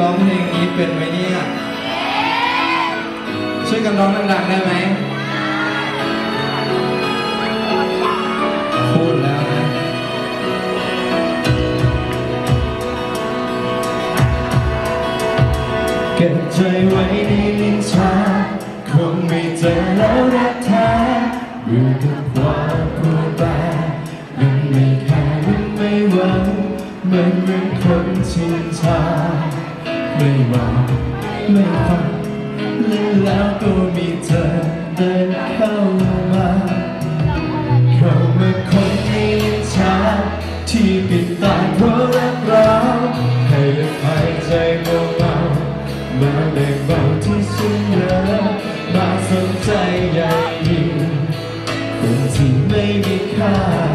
ร้องเพลงนี้เป็นไหมเนี่ย ช่วยกันร้องดังๆได้ไหมพูดแล้วนะเก็บใจไว้ในลิ้นชาคงไม่เจอแล้วรักแท้อยู่กับความพูดแปรยังไม่แค่ยังไม่หวังเหมือนเหมือนคนชินชา ไม่หวังไม่ฟังแล้วก็มีเธอเดินเข้ามาเข้ามาคนนลิ้นชาที่ปิดตาเพราะรักเราให้อภัยใจเบาๆมาแบ่งเบาที่สุดเหลือมาสนใจใหญ่ยิ่งคนที่ไม่มีค่า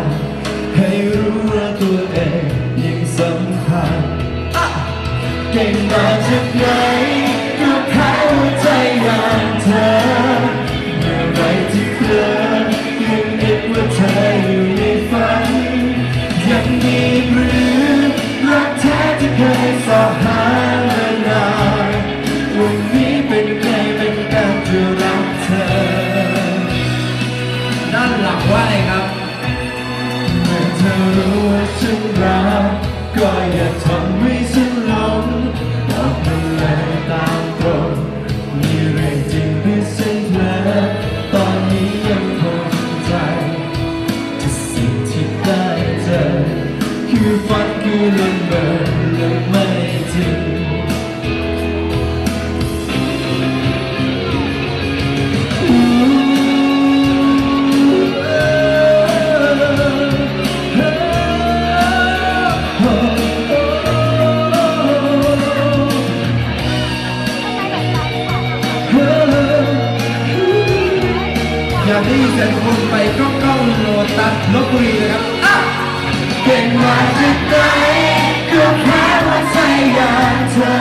านหลังว่าอะไรครับเมื่อเธอรู้ว่าฉันรักก็อย่าทำให้ฉันหลงบอกมันเลยตามตรงมีเรื่องจริงหรือฉันเผลอตอนนี้ยังคงใจที่สิ่งที่ได้เจอคือฝันคือลมเบอและไม่จริงากได้ยินเสียงคนไปก้องก้องโลตัสลบบุรีเลยครับอะเก่งมาจากไหนก็แค่ว่าใจอยางเธอ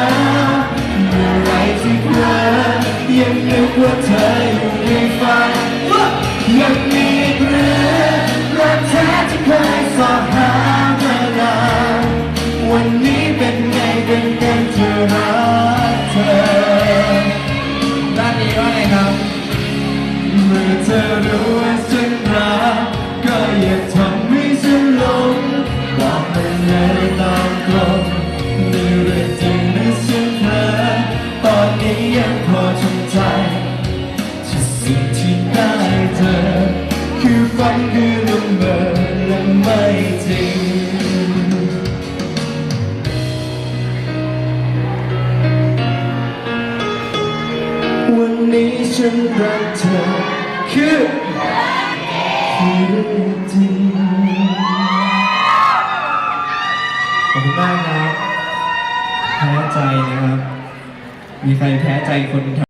เมื่อไรที่เพลอยังนึกว่าเธออยู่ในฝันยังมีหรือรักแท้ที่เคยสอบหามานานวันนี้เป็นไงเป็นกันจะรักเธอด้านนี้ว่าไงครับ ธอรู้ว่าฉันรักก็อย่าทำให้ฉันหลงบอกมันเลยตามตรงนี่เรื่องจริงหรือฉันเพ้อตอนนี้ยังพอชมใจที่สิ่งที่ได้เจอคือฝันคือลมเบอและไม่จริงวันนี้ฉันรักเธอ คือคือจริงขอบคุณมากครับ แพ้ใจนะครับ มีใครแพ้ใจคน